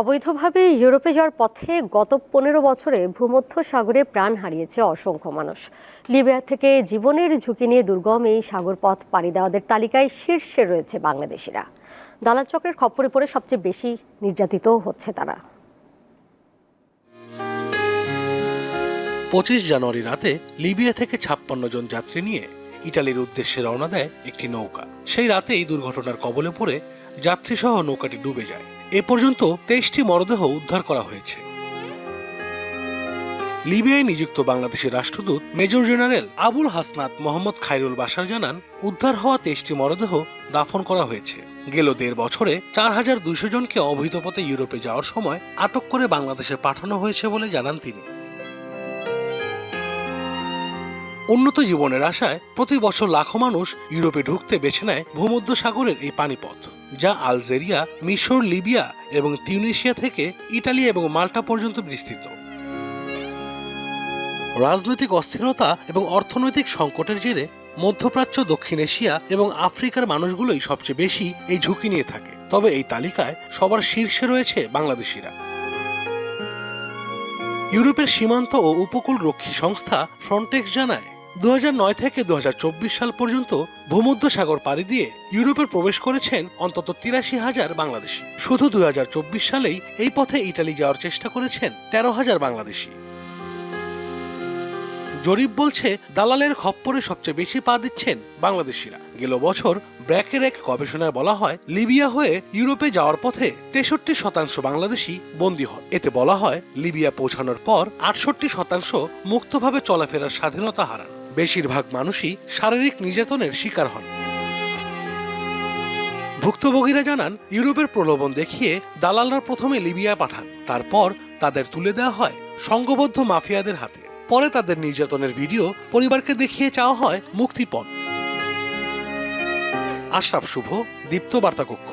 অবৈধভাবে ইউরোপে যাওয়ার পথে গত পনেরো বছরে ভূমধ্য সাগরে প্রাণ হারিয়েছে অসংখ্য মানুষ। লিবিয়া থেকে জীবনের ঝুঁকি নিয়ে দুর্গম এই সাগর পথ পাড়ি দেওয়াদের তালিকায় শীর্ষে রয়েছে বাংলাদেশিরা। দালাল চক্রের খপ্পরে পড়ে সবচেয়ে বেশি নির্যাতিত হচ্ছে তারা। পঁচিশ জানুয়ারি রাতে লিবিয়া থেকে ছাপ্পান্ন জন যাত্রী নিয়ে ইটালির উদ্দেশ্যে রওনা দেয় একটি নৌকা। সেই রাতেই দুর্ঘটনার কবলে পড়ে যাত্রীসহ নৌকাটি ডুবে যায়। এ পর্যন্ত তেইশটি মরদেহ উদ্ধার করা হয়েছে। লিবিয়ায় নিযুক্ত বাংলাদেশের রাষ্ট্রদূত মেজর জেনারেল আবুল হাসনাত মোহাম্মদ খাইরুল বাসার জানান, উদ্ধার হওয়া তেইশটি মরদেহ দাফন করা হয়েছে। গেল দেড় বছরে চার হাজার দুইশো জনকে অবৈধ পথে ইউরোপে যাওয়ার সময় আটক করে বাংলাদেশে পাঠানো হয়েছে বলে জানান তিনি। উন্নত জীবনের আশায় প্রতি বছর লাখো মানুষ ইউরোপে ঢুকতে বেছে নেয় ভূমধ্য সাগরের এই পানিপথ, যা আলজেরিয়া, মিশর, লিবিয়া এবং তিউনিশিয়া থেকে ইটালি এবং মাল্টা পর্যন্ত বিস্তৃত। রাজনৈতিক অস্থিরতা এবং অর্থনৈতিক সংকটের জেরে মধ্যপ্রাচ্য, দক্ষিণ এশিয়া এবং আফ্রিকার মানুষগুলোই সবচেয়ে বেশি এই ঝুঁকি নিয়ে থাকে। তবে এই তালিকায় সবার শীর্ষে রয়েছে বাংলাদেশিরা। ইউরোপের সীমান্ত ও উপকূল রক্ষী সংস্থা ফ্রন্টেক্স জানায় দু হাজার নয় থেকে দু হাজার চব্বিশ সাল পর্যন্ত ভূমধ্য সাগর পাড়ি দিয়ে ইউরোপে প্রবেশ করেছেন অন্তত তিরাশি হাজার বাংলাদেশি। শুধু দু হাজার চব্বিশ সালেই এই পথে ইটালি যাওয়ার চেষ্টা করেছেন তেরো হাজার বাংলাদেশি। জরিপ বলছে, দালালের খপ্পরে সবচেয়ে বেশি পা দিচ্ছেন বাংলাদেশিরা। গেল বছর ব্র্যাকের এক গবেষণায় বলা হয়, লিবিয়া হয়ে ইউরোপে যাওয়ার পথে তেষট্টি শতাংশ বাংলাদেশি বন্দী হয় এতে বলা হয়, লিবিয়া পৌঁছানোর পর আটষট্টি শতাংশ মুক্তভাবে চলাফেরার স্বাধীনতা হারান। বেশিরভাগ মানুষই শারীরিক নির্যাতনের শিকার হন। ভুক্তভোগীরা জানান, ইউরোপের প্রলোভন দেখিয়ে দালালরা প্রথমে লিবিয়া পাঠান, তারপর তাদের তুলে দেওয়া হয় সংঘবদ্ধ মাফিয়াদের হাতে। পরে তাদের নির্যাতনের ভিডিও পরিবারকে দেখিয়ে চাওয়া হয় মুক্তিপণ। আশরাফ শুভ, দীপ্ত বার্তা কক্ষ